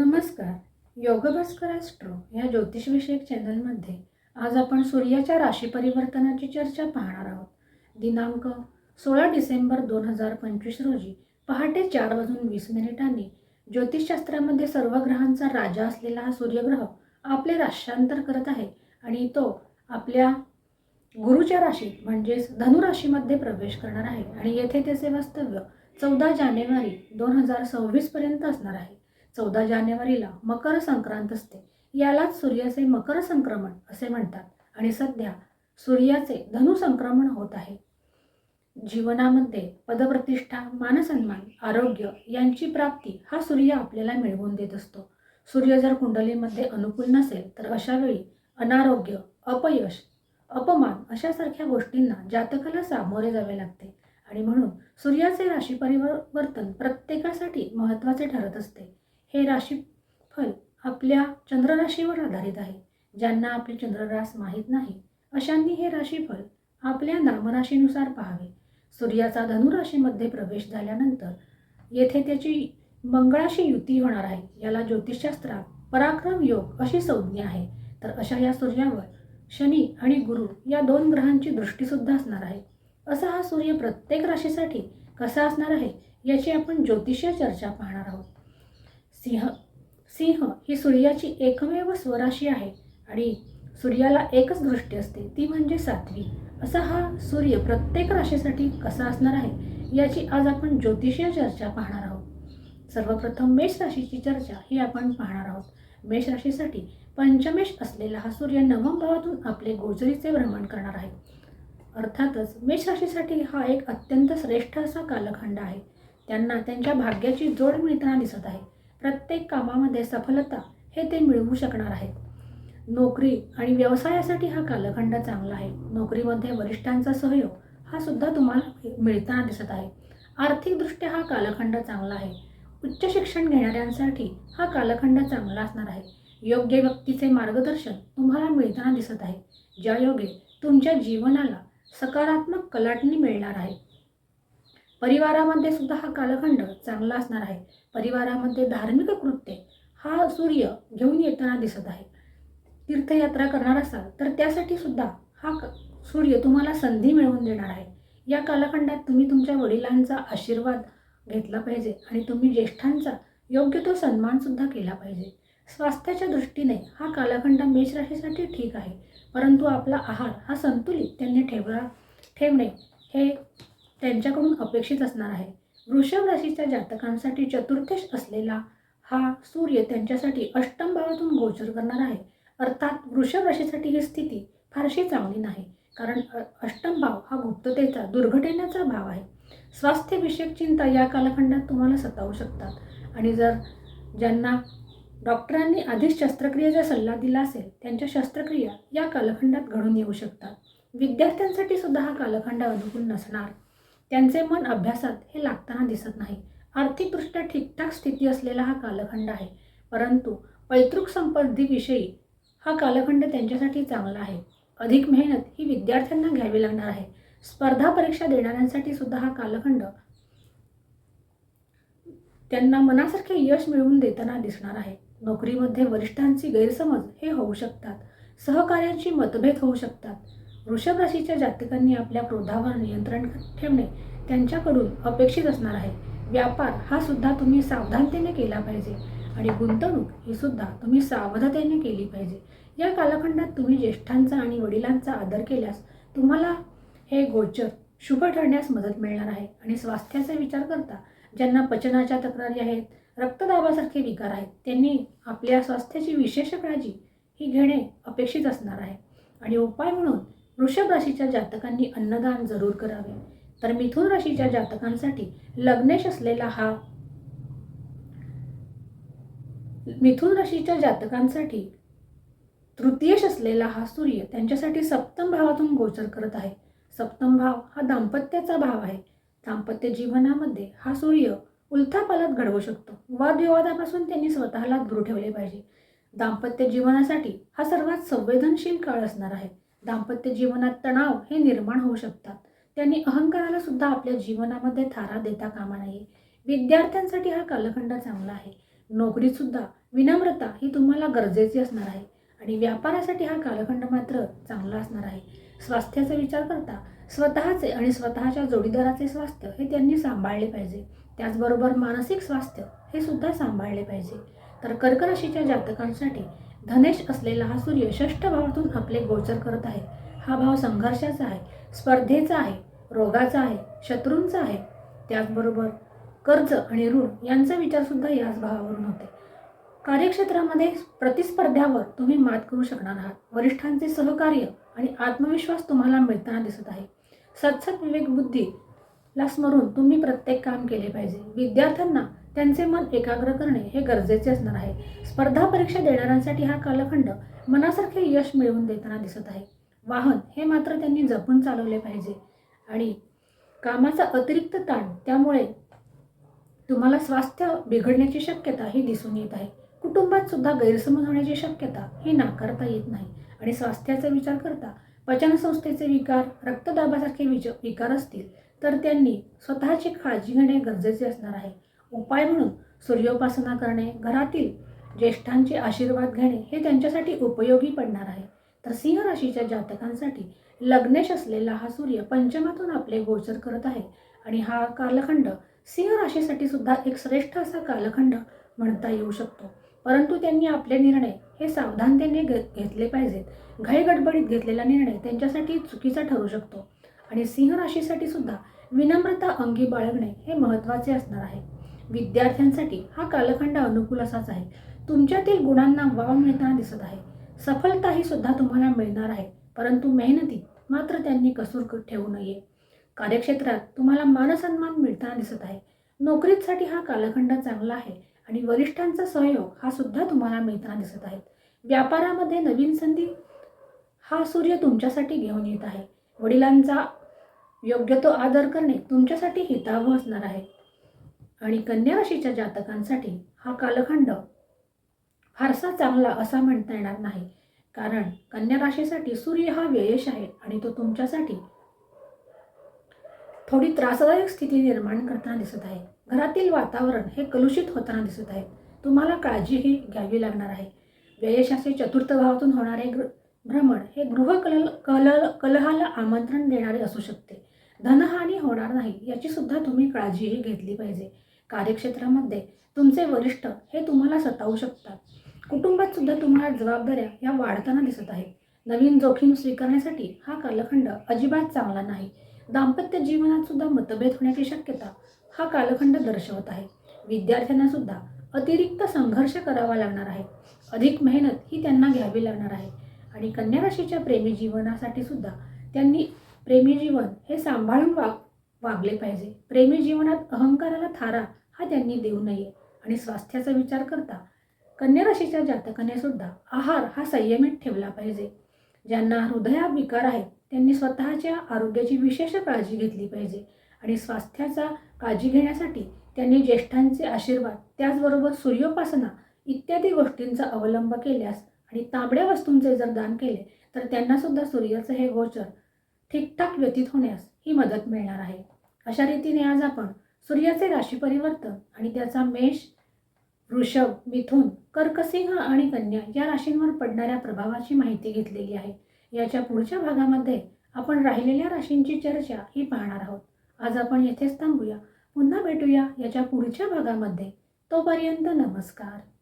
नमस्कार. योगभास्कर ॲस्ट्रो या ज्योतिषविषयक चॅनलमध्ये आज आपण सूर्याच्या राशी परिवर्तनाची चर्चा पाहणार आहोत. दिनांक सोळा डिसेंबर दोन हजार पंचवीस रोजी पहाटे चार वाजून वीस मिनिटांनी ज्योतिषशास्त्रामध्ये सर्व ग्रहांचा राजा असलेला हा सूर्यग्रह आपले राष्ट्रांतर करत आहे आणि तो आपल्या गुरुच्या राशीत म्हणजेच धनुराशीमध्ये प्रवेश करणार आहे. आणि येथे त्याचे वास्तव्य चौदा जानेवारी दोन हजार सव्वीसपर्यंत असणार आहे. चौदा जानेवारीला मकर संक्रांत असते. यालाच सूर्याचे मकर संक्रमण असे म्हणतात आणि सध्या सूर्याचे धनु संक्रमण होत आहे. जीवनामध्ये पदप्रतिष्ठा मानसन्मान आरोग्य यांची प्राप्ती हा सूर्य आपल्याला मिळवून देत असतो. सूर्य जर कुंडलीमध्ये अनुकूल नसेल तर अशावेळी अनारोग्य अपयश अपमान अशासारख्या गोष्टींना जातकाला सामोरे जावे लागते आणि म्हणून सूर्याचे राशी परिवर्तन प्रत्येकासाठी महत्त्वाचे ठरत असते. हे राशीफल आपल्या चंद्रराशीवर आधारित आहे. ज्यांना आपली चंद्ररास माहीत नाही अशांनी हे राशीफल आपल्या नामराशीनुसार पाहावे. सूर्याचा धनुराशीमध्ये प्रवेश झाल्यानंतर येथे त्याची मंगळाशी युती होणार आहे. याला ज्योतिषशास्त्रात पराक्रम योग अशी संज्ञा आहे. तर अशा या सूर्यावर शनी आणि गुरु या दोन ग्रहांची दृष्टीसुद्धा असणार आहे. असा हा सूर्य प्रत्येक राशीसाठी कसा असणार आहे याची आपण ज्योतिषीय चर्चा पाहणार आहोत. सिंह सिंह ही सूर्याची एकमेव स्वराशी आहे आणि सूर्याला एकच दृष्टी असते ती म्हणजे सातवी असा हा सूर्य प्रत्येक राशीसाठी कसा असणार आहे याची आज आपण ज्योतिषीय चर्चा पाहणार आहोत. सर्वप्रथम मेष राशीची चर्चा ही आपण पाहणार आहोत. मेष राशीसाठी पंचमेश असलेला हा सूर्य नवम भावातून आपले गोजरीचे भ्रमण करणार आहे. अर्थातच मेष राशीसाठी हा एक अत्यंत श्रेष्ठ असा कालखंड आहे. त्यांना त्यांच्या भाग्याची जोड मिळताना दिसत आहे. प्रत्येक कामामध्ये सफलता हे ते मिळवू शकणार आहेत. नोकरी आणि व्यवसायासाठी हा कालखंड चांगला आहे. नोकरीमध्ये वरिष्ठांचा सहयोग हा सुद्धा तुम्हाला मिळताना दिसत आहे. आर्थिकदृष्ट्या हा कालखंड चांगला आहे. उच्च शिक्षण घेणाऱ्यांसाठी हा कालखंड चांगला असणार आहे. योग्य व्यक्तीचे मार्गदर्शन तुम्हाला मिळताना दिसत आहे. ज्यायोगे तुमच्या जीवनाला सकारात्मक कलाटणी मिळणार आहे. परिवारामध्ये सुद्धा हा कालखंड चांगला असणार आहे. परिवारामध्ये धार्मिक कृत्ये हा सूर्य घेऊन येताना दिसत आहे. तीर्थयात्रा करणार असाल तर त्यासाठी सुद्धा हा क- सूर्य तुम्हाला संधी मिळवून देणार आहे. या कालखंडात तुम्ही तुमच्या वडिलांचा आशीर्वाद घेतला पाहिजे आणि तुम्ही ज्येष्ठांचा योग्य तो सन्मानसुद्धा केला पाहिजे. स्वास्थ्याच्या दृष्टीने हा कालखंड मेष राशीसाठी ठीक आहे. परंतु आपला आहार हा संतुलित त्यांनी ठेवला ठेवणे हे त्यांच्याकडून अपेक्षित असणार आहे. वृषभ राशीच्या जातकांसाठी चतुर्थेश असलेला हा सूर्य त्यांच्यासाठी अष्टम भावातून गोचर करणार आहे. अर्थात वृषभ राशीसाठी ही स्थिती फारशी चांगली नाही कारण अष्टम भाव हा गुप्ततेचा दुर्घटनेचा भाव आहे. स्वास्थ्यविषयक चिंता या कालखंडात तुम्हाला सतावू शकतात. आणि जर ज्यांना डॉक्टरांनी आधीच शस्त्रक्रियेचा सल्ला दिला असेल त्यांच्या शस्त्रक्रिया या कालखंडात घडून येऊ शकतात. विद्यार्थ्यांसाठी सुद्धा हा कालखंड अनुकूल नसणार. त्यांचे मन अभ्यासात हे लागताना दिसत नाही. आर्थिकदृष्ट्या ठीकठाक स्थिती असलेला हा कालखंड आहे. परंतु पैतृक संपत्तीविषयी हा कालखंड त्यांच्यासाठी चांगला आहे. अधिक मेहनत ही विद्यार्थ्यांना घ्यावी लागणार आहे. स्पर्धा परीक्षा देणाऱ्यांसाठी सुद्धा हा कालखंड त्यांना मनासारखे यश मिळवून देताना दिसणार आहे. नोकरीमध्ये वरिष्ठांची गैरसमज हे होऊ शकतात. सहकार्यांची मतभेद होऊ शकतात. वृषभ राशीच्या जातकांनी आपल्या क्रोधावर नियंत्रण ठेवणे त्यांच्याकडून अपेक्षित असणार आहे. व्यापार हा सुद्धा तुम्ही सावधानतेने केला पाहिजे आणि गुंतवणूक ही सुद्धा तुम्ही सावधतेने केली पाहिजे. या कालखंडात तुम्ही ज्येष्ठांचा आणि वडिलांचा आदर केल्यास तुम्हाला हे गोचर शुभ ठरण्यास मदत मिळणार आहे. आणि स्वास्थ्याचा विचार करता ज्यांना पचनाच्या तक्रारी आहेत रक्तदाबासारखे विकार आहेत त्यांनी आपल्या स्वास्थ्याची विशेष काळजी ही घेणे अपेक्षित असणार आहे. आणि उपाय म्हणून वृषभ राशीच्या जातकांनी अन्नदान जरूर करावे. तर मिथुन राशीच्या जातकांसाठी लग्नेश असलेला हा मिथुन राशीच्या जातकांसाठी तृतीयश असलेला हा सूर्य त्यांच्यासाठी सप्तम भावातून गोचर करत आहे. सप्तम भाव हा दाम्पत्याचा भाव आहे. दाम्पत्य जीवनामध्ये हा सूर्य उलथापालत घडवू शकतो. वादविवादापासून त्यांनी स्वतःला दूर ठेवले पाहिजे. दाम्पत्य जीवनासाठी हा सर्वात संवेदनशील काळ असणार आहे. दाम्पत्य जीवनात तणाव हे निर्माण होऊ शकतात. त्यांनी अहंकाराला सुद्धा आपल्या जीवनामध्ये थारा देता कामा नये. विद्यार्थ्यांसाठी हा कालखंड चांगला आहे. नोकरीत सुद्धा विनम्रता ही तुम्हाला गरजेची असणार आहे. आणि व्यापारासाठी हा कालखंड मात्र चांगला असणार आहे. स्वास्थ्याचा विचार करता स्वतःचे आणि स्वतःच्या जोडीदाराचे स्वास्थ्य हे त्यांनी सांभाळले पाहिजे. त्याचबरोबर मानसिक स्वास्थ्य हे सुद्धा सांभाळले पाहिजे. तर कर्क राशीच्या जातकांसाठी धनेश असलेला हा सूर्य षष्ठ भावातून आपले गोचर करत आहे. हा भाव संघर्षाचा आहे स्पर्धेचा आहे रोगाचा आहे शत्रूंचा आहे. त्याचबरोबर कर्ज आणि ऋण यांचा विचारसुद्धा याच भावावरून होते. कार्यक्षेत्रामध्ये प्रतिस्पर्ध्यावर तुम्ही मात करू शकणार आहात. वरिष्ठांचे सहकार्य आणि आत्मविश्वास तुम्हाला मिळताना दिसत आहे. सत्सत विवेक बुद्धीला स्मरून तुम्ही प्रत्येक काम केले पाहिजे. विद्यार्थ्यांना त्यांचे मन एकाग्र करणे हे गरजेचे असणार आहे. स्पर्धा परीक्षा देणाऱ्यांसाठी हा कालखंड मनासारखे यश मिळवून देताना दिसत आहे. वाहन हे मात्र त्यांनी जपून चालवले पाहिजे. आणि कामाचा अतिरिक्त ताण त्यामुळे तुम्हाला स्वास्थ्य बिघडण्याची शक्यता ही दिसून येत आहे. कुटुंबात सुद्धा गैरसमज होण्याची शक्यता ही नाकारता येत नाही. आणि स्वास्थ्याचा विचार करता पचनसंस्थेचे विकार रक्तदाबासारखे विच विकार असतील तर त्यांनी स्वतःची काळजी घेणे गरजेचे असणार आहे. उपाय म्हणून सूर्योपासना करणे घरातील ज्येष्ठांचे आशीर्वाद घेणे हे त्यांच्यासाठी उपयोगी पडणार आहे. तर सिंह राशीच्या जातकांसाठी लग्नेश असलेला हा सूर्य पंचमातून आपले गोचर करत आहे. आणि हा कालखंड सिंह राशीसाठी सुद्धा एक श्रेष्ठ असा कालखंड म्हणता येऊ शकतो. परंतु त्यांनी आपले निर्णय हे सावधानतेने घेतले पाहिजेत. घाईगडबडीत घेतलेला निर्णय त्यांच्यासाठी चुकीचा ठरू शकतो. आणि सिंह राशीसाठी सुद्धा विनम्रता अंगी बाळगणे हे महत्त्वाचे असणार आहे. विद्यार्थ्यांसाठी हा कालखंड अनुकूल असाच आहे. तुमच्यातील गुणांना वाव मिळताना दिसत आहे. सफलता ही सुद्धा तुम्हाला मिळणार आहे. परंतु मेहनती मात्र त्यांनी कसूर ठेवू नये. कार्यक्षेत्रात तुम्हाला मानसन्मान मिळताना दिसत आहे. नोकरीसाठी हा कालखंड चांगला आहे आणि वरिष्ठांचा सहयोग हा सुद्धा तुम्हाला मिळताना दिसत आहे. व्यापारामध्ये नवीन संधी हा सूर्य तुमच्यासाठी घेऊन येत आहे. वडिलांचा योग्य तो आदर करणे तुमच्यासाठी हितावह असणार आहे. आणि कन्या राशीच्या जातकांसाठी हा कालखंड फारसा चांगला असा म्हणता येणार नाही. कारण कन्या राशीसाठी सूर्य हा व्ययश आहे आणि तो तुमच्यासाठी थोडी त्रासदायक स्थिती निर्माण करताना दिसत आहे. घरातील वातावरण हे कलुषित होताना दिसत आहे. तुम्हाला काळजीही घ्यावी लागणार आहे. व्ययशाचे चतुर्थ भावातून होणारे गृ भ्रमण हे गृह कल कल कलहाला आमंत्रण देणारे असू शकते. धनहानी होणार नाही याची सुद्धा तुम्ही काळजीही घेतली पाहिजे. कार्यक्षेत्रामध्ये तुमचे वरिष्ठ हे तुम्हाला सतावू शकतात. कुटुंबात सुद्धा तुम्हाला जबाबदाऱ्या या वाढताना दिसत आहेत. नवीन जोखीम स्वीकारण्यासाठी हा कालखंड अजिबात चांगला नाही. दाम्पत्य जीवनात सुद्धा मतभेद होण्याची शक्यता हा कालखंड दर्शवत आहे. विद्यार्थ्यांना सुद्धा अतिरिक्त संघर्ष करावा लागणार आहे. अधिक मेहनत ही त्यांना घ्यावी लागणार आहे. आणि कन्या राशीच्या प्रेमी जीवनासाठी सुद्धा त्यांनी प्रेमी जीवन हे सांभाळून वाग वागले पाहिजे. प्रेमी जीवनात अहंकाराला थारा हा त्यांनी देऊ नये. आणि स्वास्थ्याचा विचार करता कन्या राशीच्या जातकाने सुद्धा आहार हा संयमित ठेवला पाहिजे. ज्यांना हृदयाविकार आहेत त्यांनी स्वतःच्या आरोग्याची विशेष काळजी घेतली पाहिजे. आणि स्वास्थ्याचा काळजी घेण्यासाठी त्यांनी ज्येष्ठांचे आशीर्वाद त्याचबरोबर सूर्योपासना इत्यादी गोष्टींचा अवलंब केल्यास आणि तांबड्या वस्तूंचे जर दान केले तर त्यांनासुद्धा सूर्याचं हे गोचर ठीकठाक व्यतीत होण्यास ही मदत मिळणार आहे. अशा रीतीने आज आपण सूर्याचे राशी परिवर्तन आणि त्याचा मेष वृषभ मिथुन कर्कसिंह आणि कन्या या राशींवर पडणाऱ्या प्रभावाची माहिती घेतलेली आहे. याच्या पुढच्या भागामध्ये आपण राहिलेल्या राशींची चर्चा ही पाहणार आहोत. आज आपण येथेच थांबूया. पुन्हा भेटूया याच्या पुढच्या भागामध्ये. तोपर्यंत नमस्कार.